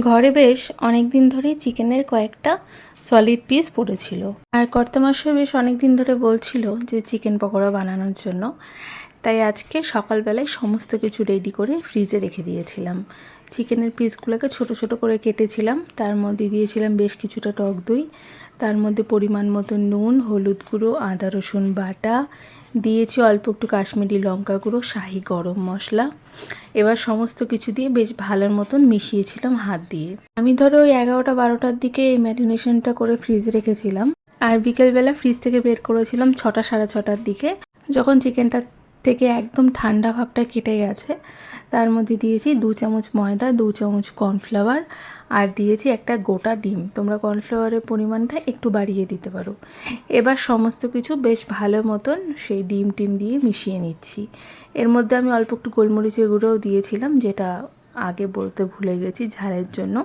ঘরে বেশ অনেক দিন ধরেই চিকেনের কয়েকটা সলিড পিস পড়েছিল। আর কর্তামশাই বেশ অনেক দিন ধরে বলছিল যে চিকেন পকোড়া বানানোর জন্য। তাই আজকে সকালবেলায় সমস্ত কিছু রেডি করে ফ্রিজে রেখে দিয়েছিলাম। চিকেনের পিসগুলোকে ছোট ছোট করে কেটেছিলাম। তার মধ্যে দিয়েছিলাম বেশ কিছুটা টক দই। তার মধ্যে পরিমাণ মতো নুন, হলুদ গুঁড়ো, আদা, রসুন বাটা। দিয়েছি অল্প একটু কাশ্মীরি লঙ্কা গুঁড়ো, শাহি গরম মশলা। এবার সমস্ত কিছু দিয়ে বেশ ভালোর মতন মিশিয়েছিলাম হাত দিয়ে। আমি ধরো ওই এগারোটা, বারোটার দিকে এই ম্যারিনেশনটা করে ফ্রিজে রেখেছিলাম। আর বিকেলবেলা ফ্রিজ থেকে বের করেছিলাম ছটা, সাড়ে ছটার দিকে। যখন চিকেনটা থেকে একদম ঠান্ডা ভাবটা কেটে গেছে। তার মধ্যে দিয়েছি দু চামচ ময়দা, দু চামচ কর্নফ্লাওয়ার আর দিয়েছি একটা গোটা ডিম। তোমরা কর্নফ্লাওয়ারের পরিমাণটা একটু বাড়িয়ে দিতে পারো। এবার সমস্ত কিছু বেশ ভালো মতন সেই ডিম টিম দিয়ে মিশিয়ে নিচ্ছি। এর মধ্যে আমি অল্প একটু গোলমরিচের গুঁড়োও দিয়েছিলাম, যেটা আগে বলতে ভুলে গেছি ঝালের জন্য।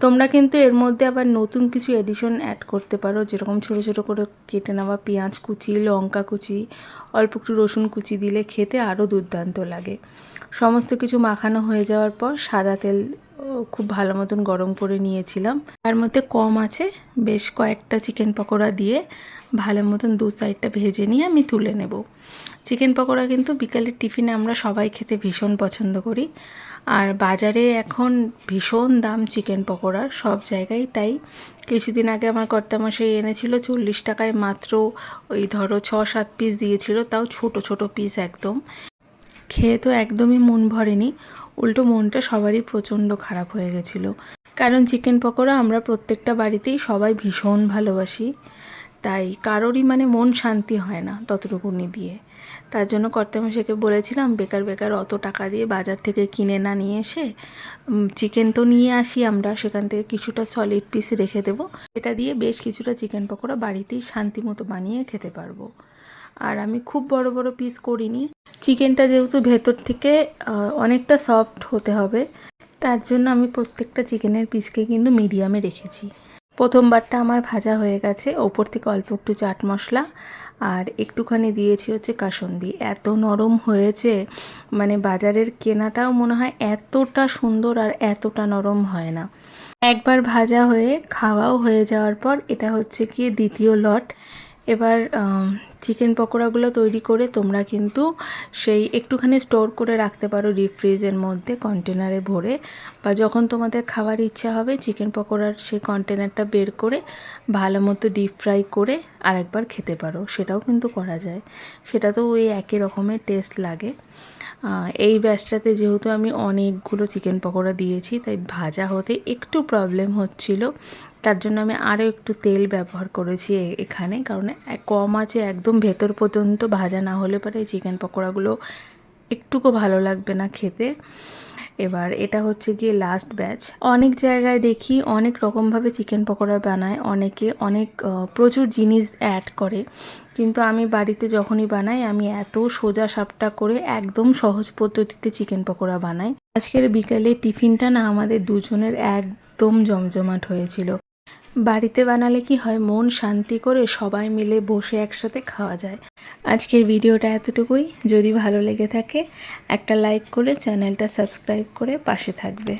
তোমরা কিন্তু এর মধ্যে আবার নতুন কিছু এডিশন অ্যাড করতে পারো। যেরকম ছোটো ছোটো করে কেটে নেওয়া পেঁয়াজ কুচি, লঙ্কা কুচি, অল্প একটু রসুন কুচি দিলে খেতে আরও দুর্দান্ত লাগে। সমস্ত কিছু মাখানো হয়ে যাওয়ার পর সাদা তেল খুব ভালো মতন গরম করে নিয়েছিলাম। তার মধ্যে কম আছে, বেশ কয়েকটা চিকেন পকোড়া দিয়ে ভালো মতন দু সাইডটা ভেজে নিয়ে আমি তুলে নেব। চিকেন পকোড়া কিন্তু বিকালের টিফিনে আমরা সবাই খেতে ভীষণ পছন্দ করি। আর বাজারে এখন ভীষণ দাম চিকেন পকোড়ার, সব জায়গায় তাই। কিছুদিন আগে আমার কর্তামশাই এনেছিল চল্লিশ টাকায় মাত্র, ওই ধরো ছ সাত পিস দিয়েছিল, তাও ছোট ছোট পিস একদম। খেয়ে তো একদমই মন ভরেনি। উল্টো মনটা সবারই প্রচণ্ড খারাপ হয়ে গেছিল। কারণ চিকেন পকোড়া আমরা প্রত্যেকটা বাড়িতেই সবাই ভীষণ ভালোবাসি। তাই কারোরই মানে মন শান্তি হয় না ততটুকুনি দিয়ে। তার জন্য কর্তামশাইকে বলেছিলাম, বেকার বেকার, অত টাকা দিয়ে বাজার থেকে কিনে না নিয়ে এসে চিকেন তো নিয়ে আসি আমরা, সেখান থেকে কিছুটা সলিড পিস রেখে দেবো। এটা দিয়ে বেশ কিছুটা চিকেন পকোড়া বাড়িতেই শান্তি মতো বানিয়ে খেতে পারব। আর আমি খুব বড় বড় পিস করিনি। চিকেনটা যেহেতু ভেতর থেকে অনেকটা সফট হতে হবে, তার জন্য আমি প্রত্যেকটা চিকেনের পিসকে কিন্তু মিডিয়ামে রেখেছি। প্রথমবারটা আমার ভাজা হয়ে গেছে, ওপর থেকে অল্প একটু চাট মশলা, আর একটুখানি দিয়েছি হচ্ছে কাসন্দি। এত নরম হয়েছে মানে বাজারের কেনাটাও মনে হয় এতটা সুন্দর আর এতটা নরম হয় না। একবার ভাজা হয়ে, খাওয়াও হয়ে যাওয়ার পর, এটা হচ্ছে কি দ্বিতীয় লট। এবার চিকেন পকোড়াগুলো তৈরি করে তোমরা কিন্তু সেই একটুখানি স্টোর করে রাখতে পারো ডিপ ফ্রিজের মধ্যে কন্টেনারে ভরে। বা যখন তোমাদের খাবার ইচ্ছা হবে চিকেন পকোড়ার সেই কন্টেনারটা বের করে ভালো মতো ডিপ ফ্রাই করে আরেকবার খেতে পারো। সেটাও কিন্তু করা যায়। সেটা তো ওই একই রকমের টেস্ট লাগে। এই ব্যাচটাতে যেহেতু আমি অনেকগুলো চিকেন পকোড়া দিয়েছি, তাই ভাজা হতে একটু প্রবলেম হচ্ছিল। তার জন্য আমি আরও একটু তেল ব্যবহার করেছি এখানে, কারণ কম আছে, একদম ভেতর পর্যন্ত ভাজা না হলে পরে চিকেন পকোড়াগুলো একটুকু ভালো লাগবে না খেতে। এবার এটা হচ্ছে গিয়ে লাস্ট ব্যাচ অনেক জায়গায় দেখি অনেক রকমভাবে চিকেন পকোড়া বানায়, অনেকে অনেক প্রচুর জিনিস অ্যাড করে। কিন্তু আমি বাড়িতে যখনই বানাই, আমি এত সোজা সাপটা করে একদম সহজ পদ্ধতিতে চিকেন পকোড়া বানাই। আজকের বিকালে টিফিনটা না আমাদের দুজনের একদম জমজমাট হয়েছিল। বাড়িতে বানালে কি হয়, মন শান্তি করে সবাই মিলে বসে একসাথে খাওয়া যায়। আজকের ভিডিওটা এতটুকুই। যদি ভালো লেগে থাকে, একটা লাইক করে চ্যানেলটা সাবস্ক্রাইব করে পাশে থাকবে।